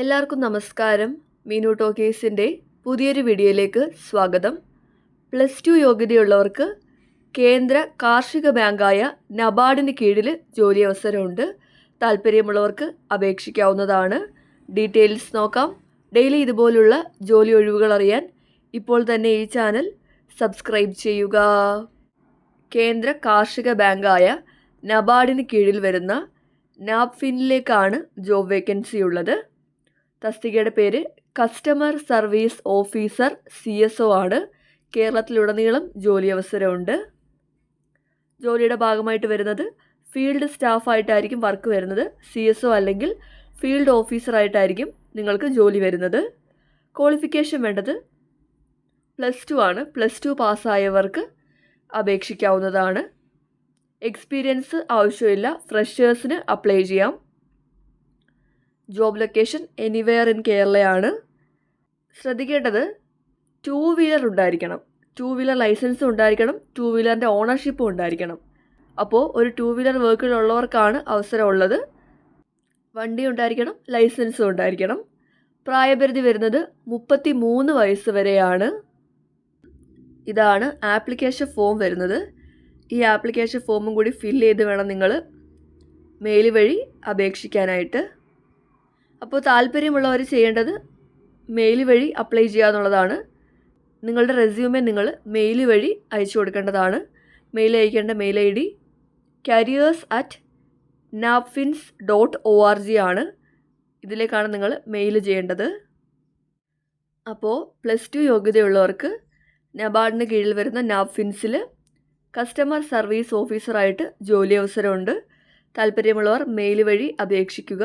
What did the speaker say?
എല്ലാവർക്കും നമസ്കാരം. മീനു ടോക്കേഴ്സിന്റെ പുതിയൊരു വീഡിയോയിലേക്ക് സ്വാഗതം. പ്ലസ് ടു യോഗ്യതയുള്ളവർക്ക് കേന്ദ്ര കാർഷിക ബാങ്കായ നബാർഡിന് കീഴിൽ ജോലി അവസരമുണ്ട്. താല്പര്യമുള്ളവർക്ക് അപേക്ഷിക്കാവുന്നതാണ്. ഡീറ്റെയിൽസ് നോക്കാം. ഡെയിലി ഇതുപോലുള്ള ജോലി ഒഴിവുകൾ അറിയാൻ ഇപ്പോൾ തന്നെ ഈ ചാനൽ സബ്സ്ക്രൈബ് ചെയ്യുക. കേന്ദ്ര കാർഷിക ബാങ്കായ നബാർഡിന് കീഴിൽ വരുന്ന നാപ്ഫിനിലേക്കാണ് ജോബ് വേക്കൻസി ഉള്ളത്. തസ്തികയുടെ പേര് customer service officer C S O ആണ്. കേരളത്തിലുടനീളം ജോലി അവസരമുണ്ട്. ജോലിയുടെ ഭാഗമായിട്ട് വരുന്നത് ഫീൽഡ് സ്റ്റാഫായിട്ടായിരിക്കും വർക്ക് വരുന്നത്. സി എസ് ഒ അല്ലെങ്കിൽ ഫീൽഡ് ഓഫീസറായിട്ടായിരിക്കും നിങ്ങൾക്ക് ജോലി വരുന്നത്. ക്വാളിഫിക്കേഷൻ വേണ്ടത് പ്ലസ് ടു ആണ്. പ്ലസ് ടു പാസ്സായവർക്ക് അപേക്ഷിക്കാവുന്നതാണ്. എക്സ്പീരിയൻസ് ആവശ്യമില്ല. ഫ്രഷേഴ്സിന് അപ്ലൈ ചെയ്യാം. ജോബ് ലൊക്കേഷൻ എനിവെയർ ഇൻ കേരളയാണ് ശ്രദ്ധിക്കേണ്ടത് ടൂ വീലർ ഉണ്ടായിരിക്കണം. ടൂ വീലർ ലൈസൻസും ഉണ്ടായിരിക്കണം. ടൂ വീലറിന്റെ ഓണർഷിപ്പും ഉണ്ടായിരിക്കണം. അപ്പോൾ ഒരു ടൂ വീലർ വർക്കിൽ ഉള്ളവർക്കാണ് അവസരമുള്ളത്. വണ്ടി ഉണ്ടായിരിക്കണം ലൈസൻസും ഉണ്ടായിരിക്കണം. പ്രായപരിധി വരുന്നത് മുപ്പത്തി മൂന്ന് വയസ്സ് വരെയാണ്. ഇതാണ് ആപ്ലിക്കേഷൻ ഫോം വരുന്നത്. ഈ ആപ്ലിക്കേഷൻ ഫോമും കൂടി ഫില്ല് ചെയ്ത് വേണം നിങ്ങൾ മെയിൽ വഴി അപേക്ഷിക്കാനായിട്ട്. അപ്പോൾ താല്പര്യമുള്ളവർ ചെയ്യേണ്ടത് മെയിൽ വഴി അപ്ലൈ ചെയ്യുക എന്നുള്ളതാണ്. നിങ്ങളുടെ റെസ്യൂമെ നിങ്ങൾ മെയിൽ വഴി അയച്ചു കൊടുക്കേണ്ടതാണ്. മെയിൽ അയക്കേണ്ട mail I D careers at napfins dot O R G ആണ്. ഇതിലേക്കാണ് നിങ്ങൾ മെയിൽ ചെയ്യേണ്ടത്. അപ്പോൾ പ്ലസ് ടു യോഗ്യതയുള്ളവർക്ക് നബാർഡിന് കീഴിൽ വരുന്ന നാപ്ഫിൻസിൽ കസ്റ്റമർ സർവീസ് ഓഫീസറായിട്ട് ജോലി അവസരമുണ്ട്. താല്പര്യമുള്ളവർ മെയിൽ വഴി അപേക്ഷിക്കുക.